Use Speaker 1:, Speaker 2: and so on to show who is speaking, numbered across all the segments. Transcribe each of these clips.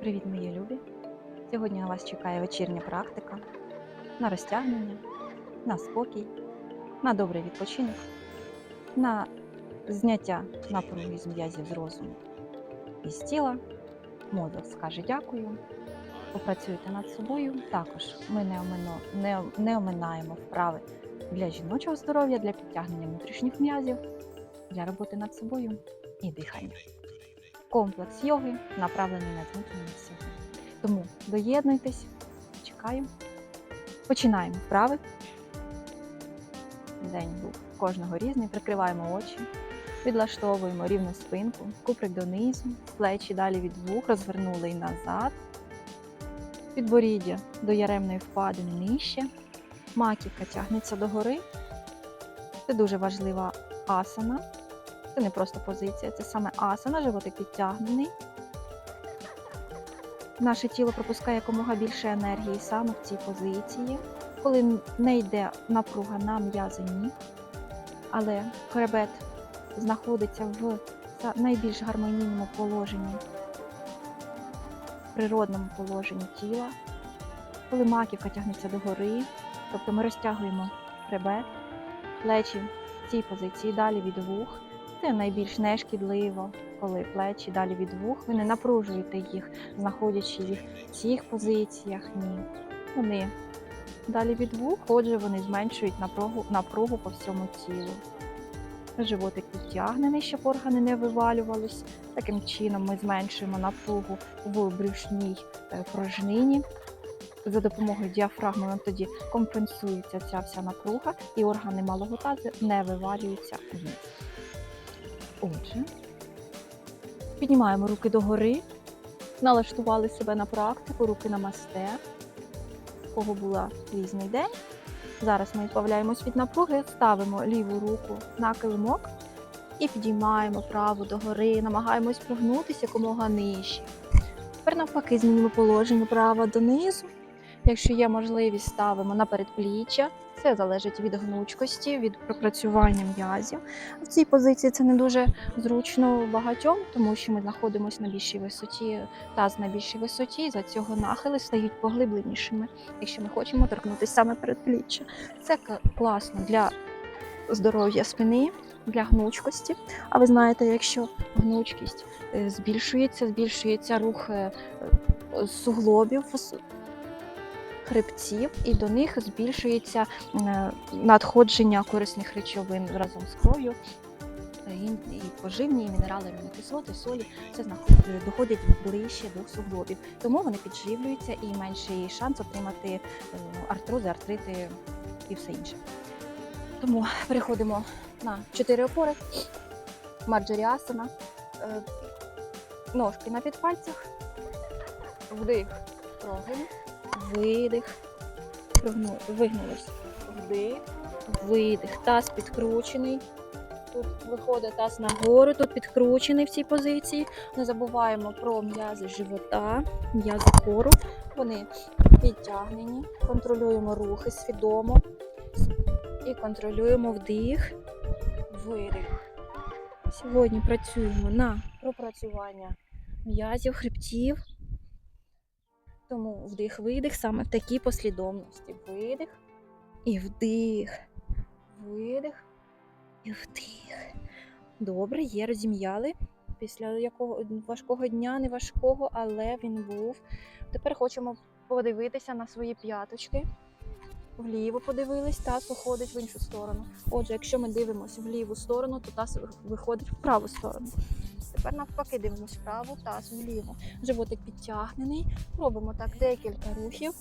Speaker 1: Привіт, мої любі! Сьогодні на вас чекає вечірня практика на розтягнення, на спокій, на добрий відпочинок, на зняття напруги з м'язів з розуму і з тіла. Мозок скаже дякую. Попрацюйте над собою. Також ми не, омино, не, не оминаємо вправи для жіночого здоров'я, для підтягнення внутрішніх м'язів, для роботи над собою і дихання комплекс йоги, направлений на зміцнення всього. Тому доєднуйтесь, чекаю. Починаємо вправи. День був кожного різний. Прикриваємо очі, відлаштовуємо рівну спинку, куприк донизу, плечі далі від вух, розвернули і назад. Підборіддя до яремної впадини нижче. Маківка тягнеться догори. Це дуже важлива асана. Це не просто позиція, це саме асана, животик підтягнений. Наше тіло пропускає якомога більше енергії саме в цій позиції, коли не йде напруга на м'язи ніг, але хребет знаходиться в найбільш гармонійному положенні, природному положенні тіла, коли маківка тягнеться догори, тобто ми розтягуємо хребет, плечі в цій позиції далі від вух. Це найбільш нешкідливо, коли плечі далі від вух. Ви не напружуєте їх, знаходячи їх в цих позиціях. Ні. Вони далі від вух, отже, вони зменшують напругу, напругу по всьому тілу. Животик підтягнений, щоб органи не вивалювались. Таким чином ми зменшуємо напругу в брюшній е, порожнині. За допомогою діафрагми нам тоді компенсується ця вся напруга, і органи малого тазу не вивалюються вниз. Отже, піднімаємо руки догори, налаштували себе на практику, руки на масте, у кого була різний день. Зараз ми відбавляємось від напруги, ставимо ліву руку на килимок і підіймаємо праву догори, намагаємось прогнутися якомога нижче. Тепер навпаки змінимо положення права донизу. Якщо є можливість, ставимо на передпліччя. Це залежить від гнучкості, від пропрацювання м'язів. В цій позиції це не дуже зручно багатьом, тому що ми знаходимося на більшій висоті, таз на більшій висоті, і за цього нахили стають поглибленішими, якщо ми хочемо торкнутися саме передпліччя. Це класно для здоров'я спини, для гнучкості. А ви знаєте, якщо гнучкість е, збільшується, збільшується рух е, е, суглобів, хребців, і до них збільшується е, надходження корисних речовин разом з кров'ю. Е, І поживні, і мінерали, амінокислоти, солі це доходять ближче до суглобів. Тому вони підживлюються і менший шанс отримати е, артрози, артрити і все інше. Тому переходимо на чотири опори. Марджоріасана. Ножки на підпальцях. Вдих, прогин, видих, вигнулись. Вдих, видих. Таз підкручений. Тут виходить таз нагору, тут підкручений в цій позиції. Не забуваємо про м'язи живота, м'язи кору. Вони підтягнені. Контролюємо рухи свідомо. І контролюємо вдих, видих. Сьогодні працюємо на пропрацювання м'язів, хребтів. Тому вдих-видих саме в такій послідовності. Видих і вдих. Видих і вдих. Добре, є, розім'яли. Після якого важкого дня, не важкого, але він був. Тепер хочемо подивитися на свої п'яточки. Вліво подивились, таз уходить в іншу сторону. Отже, якщо ми дивимося в ліву сторону, то таз виходить в праву сторону. Тепер навпаки дивимося вправо, таз вліво. Животик підтягнений. Робимо так декілька рухів.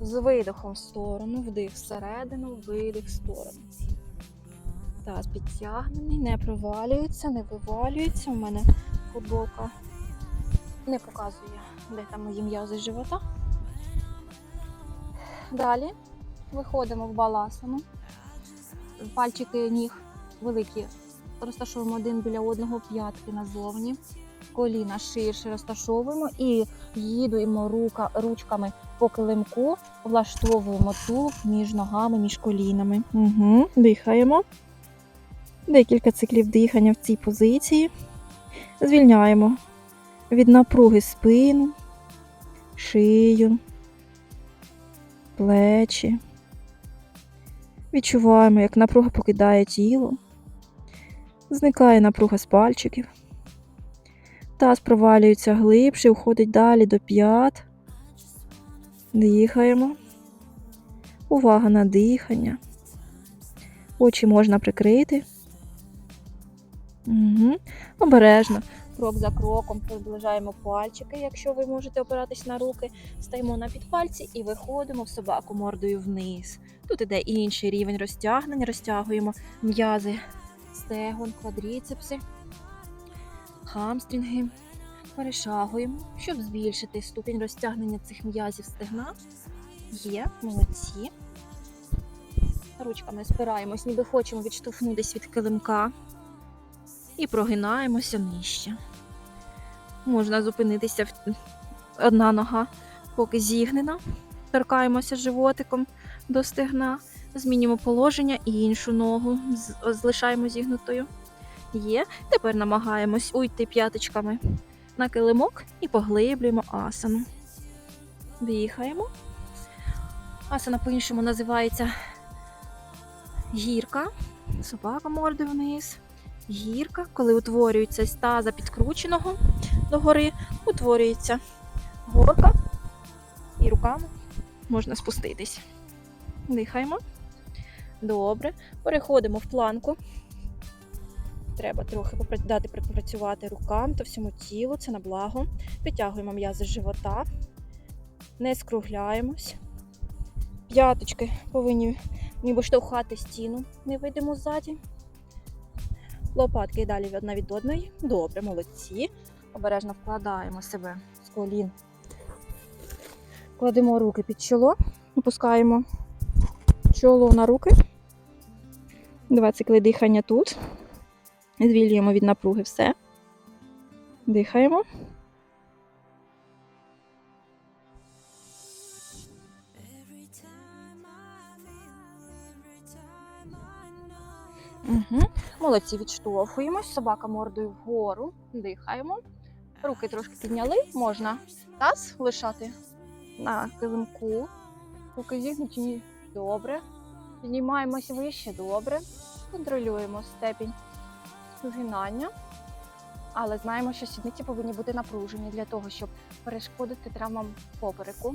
Speaker 1: З видихом в сторону, вдих всередину, видих в сторону. Таз підтягнений, не провалюється, не вивалюється. У мене футболка не показує, де там мої м'язи живота. Далі виходимо в баласану. Пальчики ніг великі розташовуємо один біля одного п'ятки назовні. Коліна ширше розташовуємо і їдуємо рука, ручками по килимку, влаштовуємо тулуб між ногами, між колінами. Угу. Дихаємо. Декілька циклів дихання в цій позиції. Звільняємо від напруги спину, шию, плечі. Відчуваємо, як напруга покидає тіло, зникає напруга з пальчиків. Таз провалюється глибше, уходить далі до п'ят. Дихаємо. Увага на дихання. Очі можна прикрити. Угу. Обережно. Крок за кроком приближаємо пальчики, якщо ви можете опиратись на руки, стаємо на підпальці і виходимо в собаку мордою вниз. Тут іде інший рівень розтягнення, розтягуємо м'язи стегон, квадріцепси, хамстрінги. Перешагуємо, щоб збільшити ступінь розтягнення цих м'язів стегна. Є, молодці. Ручками спираємось, ніби хочемо відштовхнутися від килимка. І прогинаємося нижче. Можна зупинитися одна нога, поки зігнена. Торкаємося животиком до стегна, змінюємо положення і іншу ногу залишаємо зігнутою. Є. Тепер намагаємось уйти п'яточками на килимок і поглиблюємо асану. Дихаємо. Асана по-іншому називається гірка. Собака мордою вниз. Гірка, коли утворюється з таза підкрученого догори, утворюється горка і руками можна спуститись. Дихаємо. Добре. Переходимо в планку. Треба трохи дати попрацювати рукам та всьому тілу, це на благо. Підтягуємо м'язи живота, не скругляємось. П'яточки повинні ніби штовхати стіну, не вийдемо ззаді. Лопатки і далі одна від одної. Добре, молодці. Обережно вкладаємо себе з колін. Кладемо руки під чоло, опускаємо чоло на руки. Два цикли дихання тут. Звільнюємо від напруги все. Дихаємо. Угу. Молодці, відштовхуємось. Собака мордою вгору. Дихаємо. Руки трошки підняли. Можна таз лишати на килимку. Руки зігнуті. Добре. Піднімаємось вище. Добре. Контролюємо степінь згинання. Але знаємо, що сідниці повинні бути напружені для того, щоб перешкодити травмам попереку.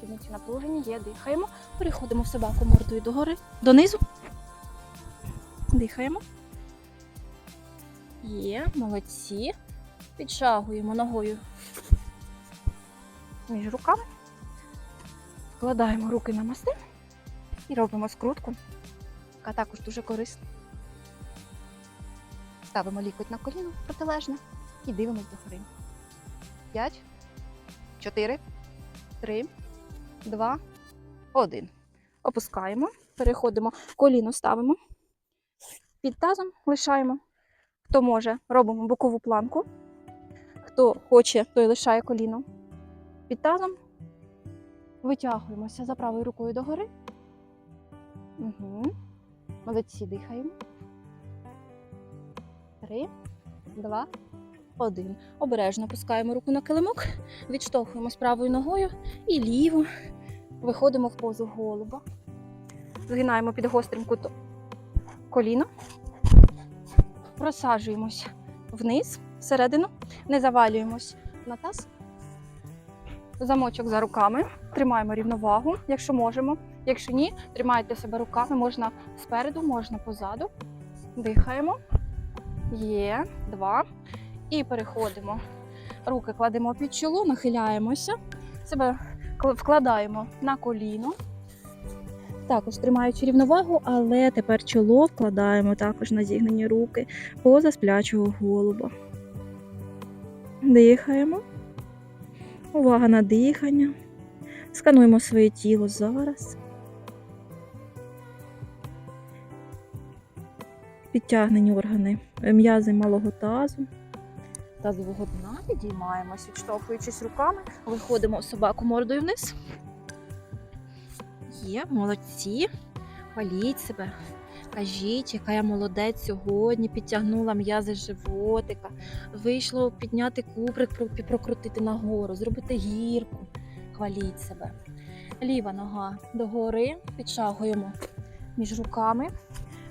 Speaker 1: Сідниці напружені, є, дихаємо. Переходимо собаку мордою догори, донизу. Дихаємо. Є, молодці. Підшагуємо ногою між руками. Вкладаємо руки на мости і робимо скрутку, яка також дуже корисна. Ставимо лікоть на коліно протилежне і дивимось догори. П'ять, чотири, три, два, один. Опускаємо, переходимо, коліно ставимо. Під тазом лишаємо. Хто може, робимо бокову планку. Хто хоче, той лишає коліно. Під тазом витягуємося за правою рукою догори. Угу. Молодці, дихаємо. Три, два, один. Обережно опускаємо руку на килимок, відштовхуємось правою ногою і ліву. Виходимо в позу голуба. Згинаємо під гострим кутом коліно. Просаджуємось вниз, всередину, не завалюємось на таз. Замочок за руками, тримаємо рівновагу, якщо можемо. Якщо ні, тримайте себе руками, можна спереду, можна позаду. Дихаємо. Є, два. І переходимо. Руки кладемо під чоло, нахиляємося. Себе вкладаємо на коліно. Також тримаючи рівновагу, але тепер чоло вкладаємо також на зігнені руки поза сплячого голуба. Дихаємо. Увага на дихання. Скануємо своє тіло зараз. Підтягнені органи, е, м'язи малого тазу. Тазового дна підіймаємось, відштовхуючись руками, виходимо собаку мордою вниз. Є, молодці. Хваліть себе. Кажіть, яка я молодець сьогодні, підтягнула м'язи животика, вийшло підняти куприк, про- прокрутити нагору, зробити гірку. Хваліть себе. Ліва нога догори, підшагуємо між руками,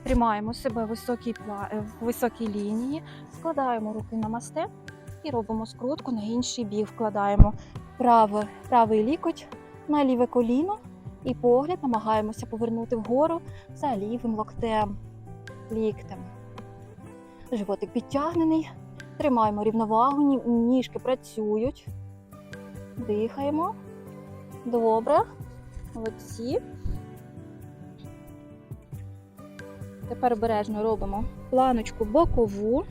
Speaker 1: тримаємо себе в високій, е, в високій лінії, складаємо руки на масте і робимо скрутку на інший бік. Вкладаємо праве, правий лікоть на ліве коліно і погляд намагаємося повернути вгору за лівим локтем, ліктем. Животик підтягнений. Тримаємо рівновагу, ніжки працюють. Дихаємо. Добре. Молодці. Тепер обережно робимо планочку бокову.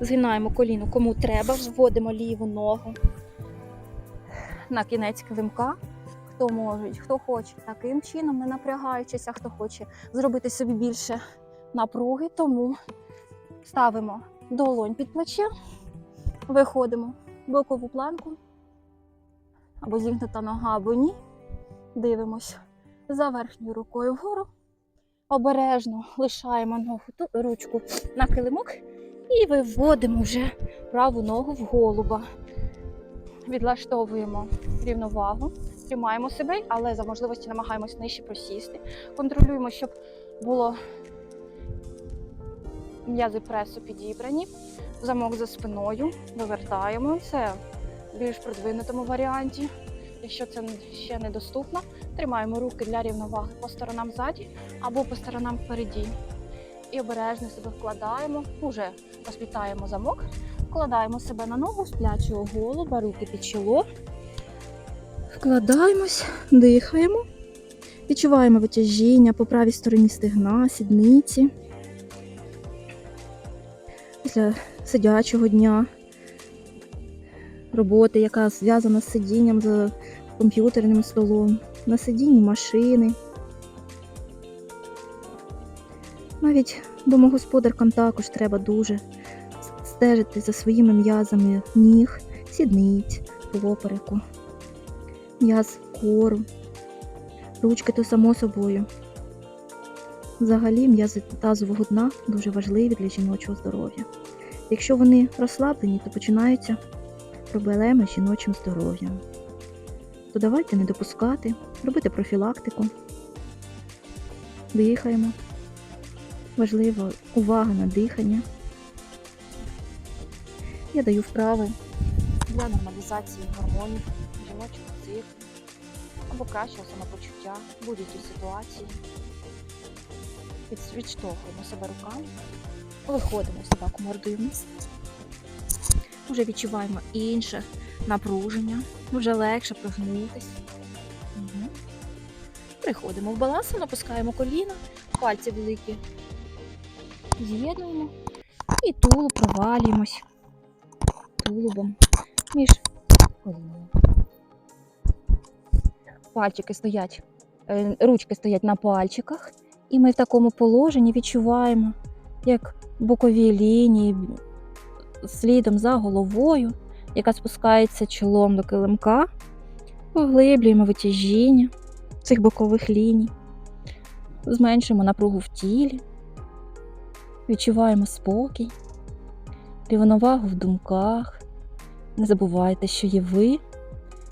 Speaker 1: Згинаємо коліно кому треба, вводимо ліву ногу на кінець килимка. Хто може, хто хоче таким чином, не напрягаючись, а хто хоче зробити собі більше напруги, тому ставимо долонь під плече, виходимо в бокову планку, або зігнута нога, або ні. Дивимось за верхньою рукою вгору. Обережно лишаємо ногу ручку на килимок і виводимо вже праву ногу в голуба. Відлаштовуємо рівновагу, тримаємо себе, але за можливості намагаємось нижче просісти. Контролюємо, щоб було м'язи пресу підібрані, замок за спиною, вивертаємо. Це в більш продвинутому варіанті. Якщо це ще недоступно, тримаємо руки для рівноваги по сторонам ззаді або по сторонам впереді. І обережно себе вкладаємо, уже розплітаємо замок, вкладаємо себе на ногу, сплячого голуба, руки під чоло. Вкладаємось, дихаємо. Відчуваємо витяжіння по правій стороні стегна, сідниці. Після сидячого дня, роботи, яка зв'язана з сидінням за комп'ютерним столом, на сидінні машини. Навіть домогосподаркам також треба дуже стежити за своїми м'язами ніг, сідниць, попереку, м'яз кору, ручки то само собою. Взагалі м'язи тазового дна дуже важливі для жіночого здоров'я. Якщо вони розслаблені, то починаються проблеми з жіночим здоров'ям. То давайте не допускати, робити профілактику, дихаємо. Важлива увага на дихання. Я даю вправи для нормалізації гормонів, жіночого циклу або кращого самопочуття в будь-якій ситуації. Відштовхуємо себе руками, виходимо собаку мордою вниз. Вже відчуваємо інше напруження, вже легше прогнутись. Угу. Приходимо в баланс, опускаємо коліна, пальці великі з'єднуємо і тулуб провалюємось тулубом між колінами. Пальчики стоять, е, ручки стоять на пальчиках, і ми в такому положенні відчуваємо, як бокові лінії слідом за головою, яка спускається чолом до килимка, поглиблюємо витяжіння цих бокових ліній, зменшуємо напругу в тілі. Відчуваємо спокій, рівновагу в думках. Не забувайте, що є ви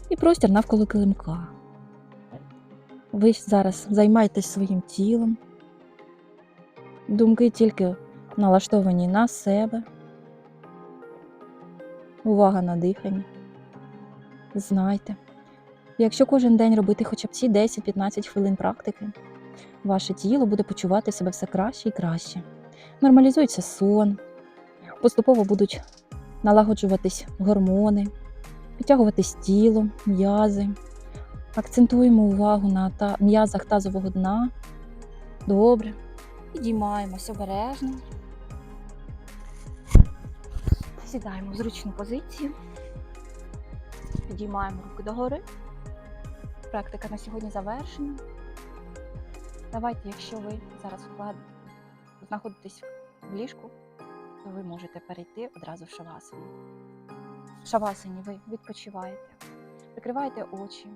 Speaker 1: і простір навколо килимка. Ви зараз займаєтесь своїм тілом. Думки тільки налаштовані на себе. Увага на дихання. Знайте, якщо кожен день робити хоча б ці 10-15 хвилин практики, ваше тіло буде почувати себе все краще і краще нормалізується сон, поступово будуть налагоджуватись гормони, підтягуватись тіло, м'язи. Акцентуємо увагу на та... м'язах тазового дна. Добре. Підіймаємось обережно. Сідаємо в зручну позицію. Підіймаємо руки догори. Практика на сьогодні завершена. Давайте, якщо ви зараз знаходитесь в ліжку, то ви можете перейти одразу в шавасану. В шавасані ви відпочиваєте, прикриваєте очі,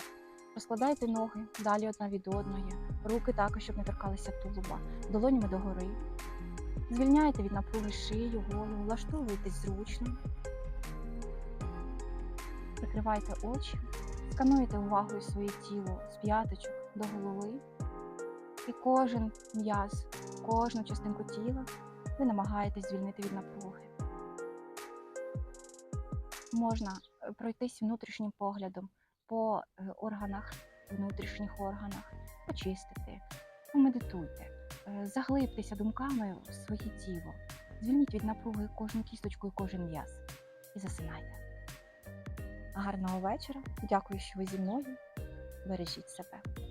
Speaker 1: Розкладайте ноги далі одна від одної, руки також, щоб не торкалися тулуба, долонями догори. Звільняйте від напруги шию, голову, влаштовуйтесь зручно. Прикривайте очі, скануєте увагою своє тіло з п'яточок до голови. І кожен м'яз, кожну частинку тіла ви намагаєтесь звільнити від напруги. Можна пройтись внутрішнім поглядом по е, органах, внутрішніх органах, почистити, помедитуйте, е, заглибтеся думками в своє тіло, звільніть від напруги кожну кісточку і кожен м'яз і засинайте. Гарного вечора. Дякую, що ви зі мною. Бережіть себе.